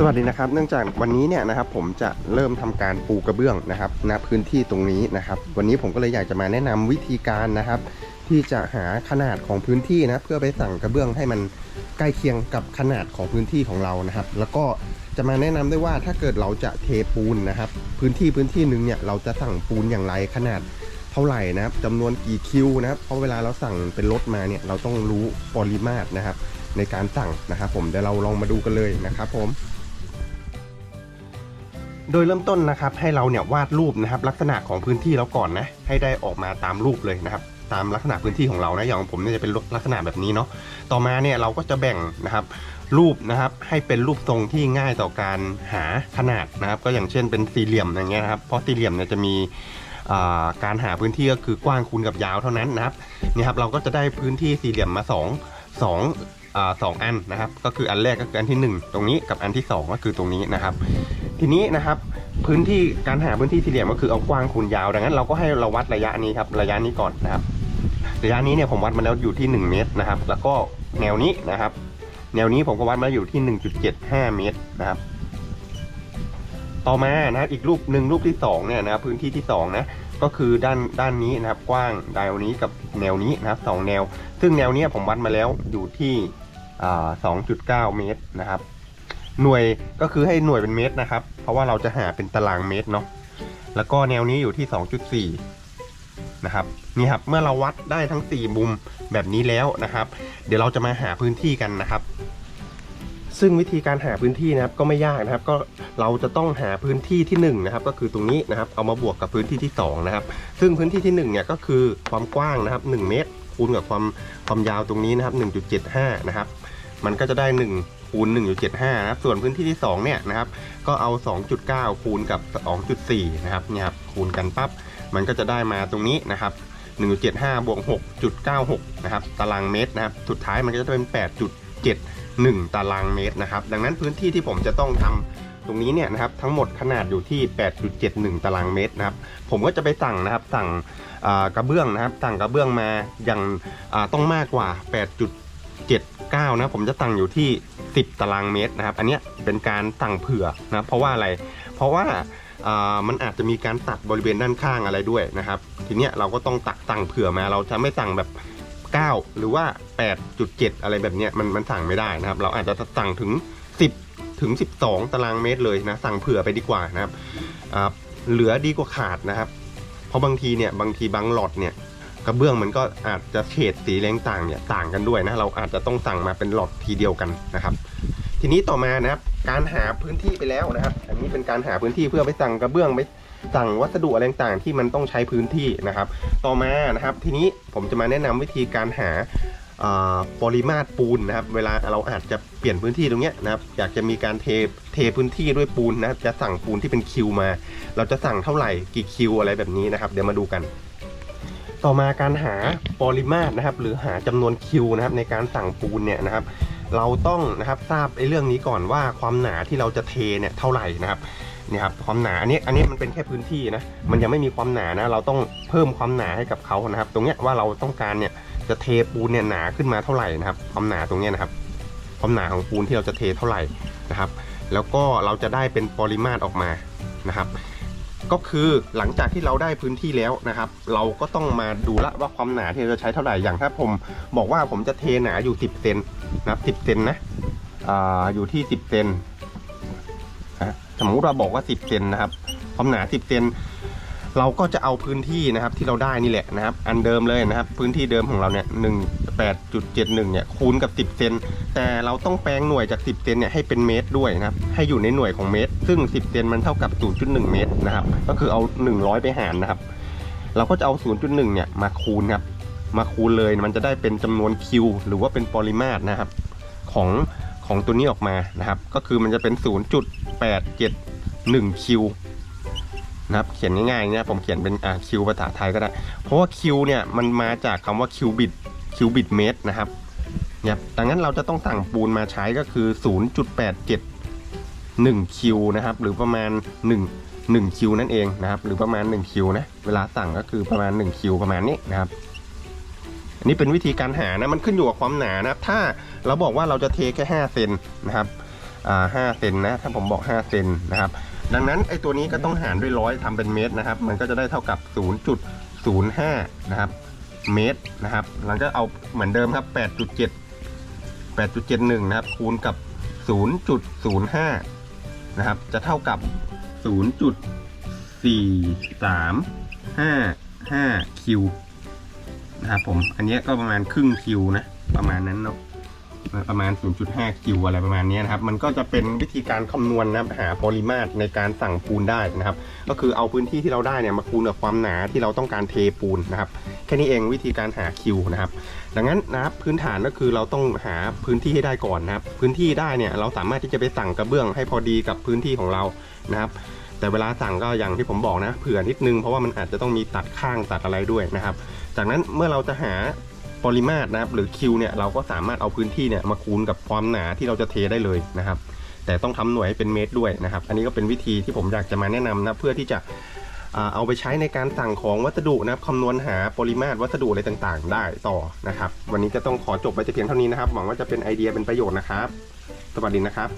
สวัสดีนะครับเนื่องจากวันนี้เนี่ยนะครับผมจะเริ่มทำการปูกระเบื้องนะครับณพื้นที่ตรงนี้นะครับ วันนี้ผมก็เลยอยากจะมาแนะนำวิธีการนะครับ ที่จะหาขนาดของพื้นที่นะเพื่อไปสั่งกระเบื้องให้มันใกล้เคียงกับขนาดของพื้นที่ของเรานะครับ แล้วก็จะมาแนะนำด้วยว่าถ้าเกิดเราจะเทปูนนะครับ พื้นที่พื้นที่หนึ่งเนี่ยเราจะสั่งปูนอย่างไรขนาดเท่าไหร่นะครับจำนวนกี่คิวนะครับเพราะเวลาเราสั่งเป็นรถมาเนี่ยเราต้องรู้ปริมาตรนะครับ ในการสั่งนะครับ ผมเดี๋ยวเราลองมาดูกันเลยนะครับผม โดยเริ่มต้นนะครับให้เราเนี่ยวาดรูปนะครับลักษณะของพื้นที่เราก่อนนะให้ได้ออกมาตามรูปเลยนะครับตามลักษณะพื้นที่ของเรานะอย่างผมเนี่ยจะเป็นลักษณะแบบนี้เนาะต่อมาเนี่ยเราก็จะแบ่งนะครับรูปนะครับให้เป็นรูปทรงที่ง่ายต่อการหาขนาดนะครับก็อย่างเช่นเป็นสี่เหลี่ยมอย่างเงี้ยนะครับเพราะสี่เหลี่ยมเนี่ยจะมีการหาพื้นที่ก็คือกว้างคูณกับยาวเท่านั้นนะครับนี่ครับเราก็จะได้พื้นที่สี่เหลี่ยมมาสองสองอ่าสองอันนะครับก็คืออันแรกก็คืออันที่หนึ่งตรงนี้กับอันที่สองก็คือตรงนี้นะครับ ทีนี้นะครับพื้นที่การหาพื้นที่สี่เหลี่ยมก็คือเอากว้างคูณยาวดังนั้นเราก็ให้เราวัดระยะนี้ครับระยะนี้ก่อนนะครับ ระยะนี้เนี่ยผมวัดมาแล้วอยู่ที่ 1 เมตรนะครับ แล้วก็แนวนี้นะครับ แนวนี้ผมก็วัดมาอยู่ที่ 1.75 เมตรนะครับ ต่อมานะครับอีกรูปหนึ่งรูปที่2เนี่ยนะครับพื้นที่ที่2นะก็คือด้านด้านนี้นะครับกว้างแนวนี้กับแนวนี้นะครับสองแนว ซึ่งแนวนี้ผมวัดมาแล้วอยู่ที่อ่า2.9 เมตรนะครับ หน่วยก็คือให้หน่วยเป็นเมตรนะครับ เพราะว่าเราจะหาเป็นตารางเมตรเนาะแล้วก็แนวนี้อยู่ที่ 2.4 นะครับนี่ครับเมื่อเราวัดได้ทั้ง 4 มุมแบบนี้แล้วนะครับ เดี๋ยวเราจะมาหาพื้นที่กันนะครับ ซึ่งวิธีการหาพื้นที่นะครับก็ไม่ยากนะครับ ก็เราจะต้องหาพื้นที่ที่1นะครับก็คือตรงนี้นะครับ เอามาบวกกับพื้นที่ที่2นะครับ ซึ่งพื้นที่ที่1เนี่ยก็คือความกว้างนะครับ 1 เมตรคูณกับความความยาวตรงนี้นะครับ 1.75 นะครับ มันก็จะได้ 1 คูณ 1.75 นะครับ ส่วนพื้นที่ที่ 2 เนี่ยนะครับ ก็เอา 2.9 คูณกับ 2.4 นะครับ เนี่ยครับ คูณกันปั๊บ มันก็จะได้มาตรงนี้นะครับ 1.75 บวก 6.96 นะครับ ตารางเมตรนะครับ สุดท้ายมันก็จะเป็น 8.71 ตารางเมตรนะครับ ดังนั้นพื้นที่ที่ผมจะต้องทำตรงนี้เนี่ยนะครับ ทั้งหมดขนาดอยู่ที่ 8.71 ตารางเมตรนะครับ ผมก็จะไปสั่งนะครับ สั่งกระเบื้องนะครับ สั่งกระเบื้องมาอย่างต้องมากกว่า 79นะผมจะสั่งอยู่ที่ 10 ตารางเมตรนะครับ อันเนี้ยเป็นการสั่งเผื่อนะเพราะว่าอะไร เพราะว่ามันอาจจะมีการตัดบริเวณด้านข้างอะไรด้วยนะครับ ทีเนี้ยเราก็ต้องตักสั่งเผื่อมาเราจะไม่สั่งแบบ 9 หรือว่า 8.7 อะไรแบบเนี้ยมันมันสั่งไม่ได้นะครับ เราอาจจะสั่งถึง 10 ถึง 12 ตารางเมตรเลยนะสั่งเผื่อไปดีกว่านะครับเหลือดีกว่าขาดนะครับ เพราะบางทีเนี่ยบางทีบางหลอดเนี่ย กระเบื้องมันก็อาจจะเฉดสีแรงต่างเนี่ยต่างกันด้วยนะเราอาจจะต้องสั่งมาเป็นหลอดทีเดียวกันนะครับ ทีนี้ต่อมานะครับการหาพื้นที่ไปแล้วนะครับ อันนี้เป็นการหาพื้นที่เพื่อไปสั่งกระเบื้องไปสั่งวัสดุอะไรต่างที่มันต้องใช้พื้นที่นะครับ ต่อมานะครับ ทีนี้ผมจะมาแนะนำวิธีการหาอ่าปริมาตรปูนนะครับ เวลาเราอาจจะเปลี่ยนพื้นที่ตรงเนี้ยนะครับ อยากจะมีการเทเทพื้นที่ด้วยปูนนะจะสั่งปูนที่เป็นคิวมา เราจะสั่งเท่าไหร่กี่คิวอะไรแบบนี้นะครับ เดี๋ยวมาดูกัน ต่อมาการหาปริมาตรนะครับ หรือหาจำนวนคิวนะครับในการสั่งปูนเนี่ยนะครับ เราต้องนะครับทราบไอ้เรื่องนี้ก่อนว่าความหนาที่เราจะเทเนี่ยเท่าไหร่นะครับเนี่ยครับความหนาอันนี้อันนี้มันเป็นแค่พื้นที่นะมันยังไม่มีความหนานะ เราต้องเพิ่มความหนาให้กับเขานะครับ ตรงเนี้ยว่าเราต้องการเนี่ยจะเทปูนเนี่ยหนาขึ้นมาเท่าไหร่นะครับ ความหนาตรงเนี้ยนะครับ ความหนาของปูนที่เราจะเทเท่าไหร่นะครับ แล้วก็เราจะได้เป็นปริมาตรออกมานะครับ ก็คือหลังจากที่เราได้พื้นที่แล้วนะครับ เราก็ต้องมาดูละว่าความหนาที่เราจะใช้เท่าไหร่อย่างถ้าผมบอกว่าผมจะเทหนาอยู่ 10เซนนะครับ10เซนนะอ่าอยู่ที่ 10เซนนะสมมติเราบอกว่า 10เซนนะครับความหนา 10เซน เราก็จะเอาพื้นที่นะครับที่เราได้นี่แหละนะครับ อันเดิมเลยนะครับ พื้นที่เดิมของเราเนี่ย18.71เนี่ยคูณกับ10เซนแต่เราต้องแปลงหน่วยจาก10เซนเนี่ยให้เป็นเมตรด้วยนะครับ ให้อยู่ในหน่วยของเมตร ซึ่ง10เซนมันเท่ากับ0.1เมตรนะครับ ก็คือเอา100ไปหารนะครับ เราก็จะเอา0.1เนี่ยมาคูณครับ มาคูณเลยมันจะได้เป็นจำนวนคิวหรือว่าเป็นปริมาตรนะครับ ของของตัวนี้ออกมานะครับ ก็คือมันจะเป็น 0.871คิว นะครับเขียนง่ายๆนะผมเขียนเป็นอ่าคิวภาษาไทยก็ได้ เพราะว่าคิวเนี่ยมันมาจากคำว่าคิวบิตคิวบิตเมตรนะครับเนี่ยดังนั้นเราจะต้องสั่งปูนมาใช้ก็คือ 0.871 คิวนะครับ หรือประมาณ 1 1คิวนั่นเองนะครับ หรือประมาณ1คิวนะ เวลาสั่งก็คือประมาณ1คิวประมาณนี้นะครับอันนี้เป็นวิธีการหานะมันขึ้นอยู่กับความหนานะครับ ถ้าเราบอกว่าเราจะเทแค่5เซนนะครับอ่า5เซนนะถ้าผมบอก5เซนนะครับ ดังนั้นไอ้ตัวนี้ก็ต้องหารด้วยร้อยทำเป็นเมตรนะครับ มันก็จะได้เท่ากับ 0.05 นะครับ เมตรนะครับหลังจากเอาเหมือนเดิมครับ 8.7 8.71 นะครับ คูณกับ 0.05 นะครับ จะเท่ากับ 0.4355 คิวนะครับผม อันนี้ก็ประมาณครึ่งคิวนะ ประมาณนั้นเนาะ ประมาณ 0.5 คิวอะไรประมาณนี้นะครับ มันก็จะเป็นวิธีการคำนวณนะครับหาปริมาตรในการสั่งปูนได้นะครับ ก็คือเอาพื้นที่ที่เราได้เนี่ยมาคูณกับความหนาที่เราต้องการเทปูนนะครับ แค่นี้เองวิธีการหาคิวนะครับ ดังนั้นนะครับพื้นฐานก็คือเราต้องหาพื้นที่ให้ได้ก่อนนะครับ พื้นที่ได้เนี่ยเราสามารถที่จะไปสั่งกระเบื้องให้พอดีกับพื้นที่ของเรานะครับแต่เวลาสั่งก็อย่างที่ผมบอกนะเผื่อนิดนึงเพราะว่ามันอาจจะต้องมีตัดข้างตัดอะไรด้วยนะครับ จากนั้นเมื่อเราจะหา ปริมาตรนะครับหรือคิวเนี่ยเราก็สามารถเอาพื้นที่เนี่ยมาคูณกับความหนาที่เราจะเทได้เลยนะครับ แต่ต้องทำหน่วยให้เป็นเมตรด้วยนะครับ อันนี้ก็เป็นวิธีที่ผมอยากจะมาแนะนำนะเพื่อที่จะเอาไปใช้ในการสั่งของวัสดุนะครับคำนวณหาปริมาตรวัสดุอะไรต่างๆ ได้ต่อนะครับ วันนี้จะต้องขอจบไปแต่เพียงเท่านี้นะครับ หวังว่าจะเป็นไอเดียเป็นประโยชน์นะครับ สวัสดีนะครับ